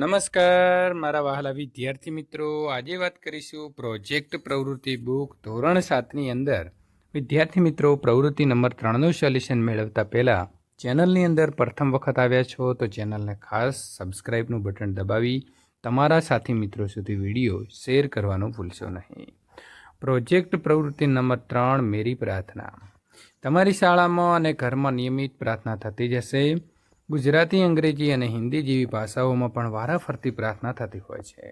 નમસ્કાર મારા વહાલા વિદ્યાર્થી મિત્રો આજે વાત કરીશું પ્રોજેક્ટ પ્રવૃત્તિ બુક ધોરણ સાતની અંદર વિદ્યાર્થી મિત્રો પ્રવૃત્તિ નંબર ત્રણનું સોલ્યુશન મેળવતા પહેલાં ચેનલની અંદર પ્રથમ વખત આવ્યા છો તો ચેનલને ખાસ સબસ્ક્રાઈબનું બટન દબાવી તમારા સાથી મિત્રો સુધી વિડીયો શેર કરવાનું ભૂલશો નહીં પ્રોજેક્ટ પ્રવૃત્તિ નંબર ત્રણ મેરી પ્રાર્થના તમારી શાળામાં અને ઘરમાં નિયમિત પ્રાર્થના થતી જશે ગુજરાતી અંગ્રેજી અને હિન્દી જેવી ભાષાઓમાં પણ વારાફરતી પ્રાર્થના થતી હોય છે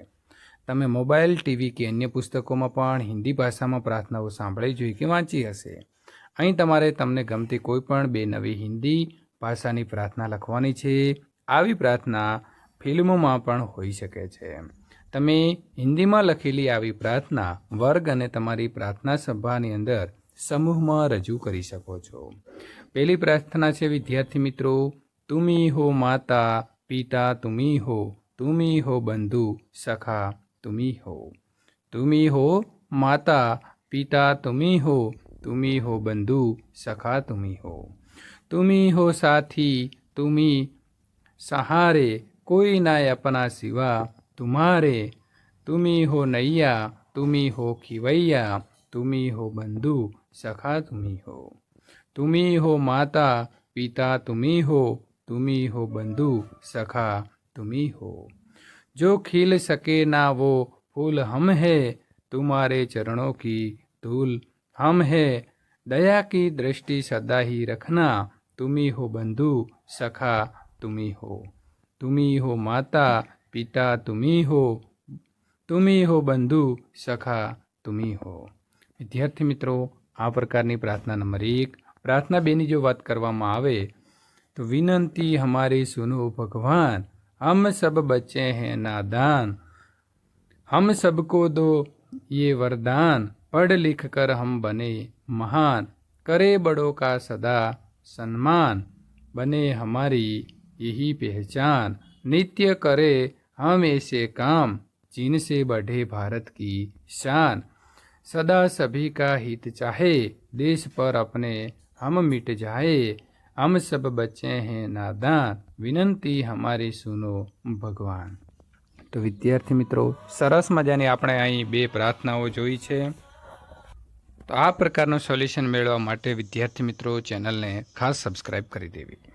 તમે મોબાઈલ ટીવી કે અન્ય પુસ્તકોમાં પણ હિન્દી ભાષામાં પ્રાર્થનાઓ સાંભળી જોઈ કે વાંચી હશે અહીં તમારે તમને ગમતી કોઈ પણ બે નવી હિન્દી ભાષાની પ્રાર્થના લખવાની છે આવી પ્રાર્થના ફિલ્મોમાં પણ હોઈ શકે છે તમે હિન્દીમાં લખેલી આવી પ્રાર્થના વર્ગ અને તમારી પ્રાર્થના સભાની અંદર સમૂહમાં રજૂ કરી શકો છો પહેલી પ્રાર્થના છે વિદ્યાર્થી મિત્રો તુમી હો માતા પિતા તુમી હો તુમી હો બંદુ સખા તુમી હો તુમી હો માતા પિતા તુમી હો તુમી હો બંદુ સખા તુમી હો તુમી હો સાથી તુમી સહારે કોઈ નાય અપના シ વા તુમારે તુમી હો નૈયા તુમી હો કિવૈયા તુમી હો બંદુ સખા તુમી હો તુમી હો માતા પિતા તુમી હો તુમી હો બંધુ સખા તુમી હો જો ખીલ સકે ના વો ફૂલ હમ હે તુમારે ચરણો કી ધૂલ હમ હે દયા કી દ્રષ્ટિ સદાહી રખના તુમી હો બંધુ સખા તુમી હો તુમી હો માતા પિતા તુમી હો તુમી હો બંધુ સખા તુમી હો વિદ્યાર્થી મિત્રો આ પ્રકારની પ્રાર્થના નંબર 1 પ્રાર્થના 2 ની જો વાત કરવામાં આવે तो विनती हमारी सुनो भगवान हम सब बच्चे हैं नादान हम सबको दो ये वरदान पढ़ लिख कर हम बने महान करे बड़ों का सदा सम्मान बने हमारी यही पहचान नित्य करे हम ऐसे काम चीन से बढ़े भारत की शान सदा सभी का हित चाहे देश पर अपने हम मिट जाए हम सब बच्चे हैं नादान વિનંતી હમારી સુનો ભગવાન તો વિદ્યાર્થી મિત્રો સરસ મજાની આપણે અહીં બે પ્રાર્થનાઓ જોઈ છે તો આ પ્રકારનું સોલ્યુશન મેળવવા માટે વિદ્યાર્થી મિત્રો ચેનલને ખાસ સબસ્ક્રાઈબ કરી દેવી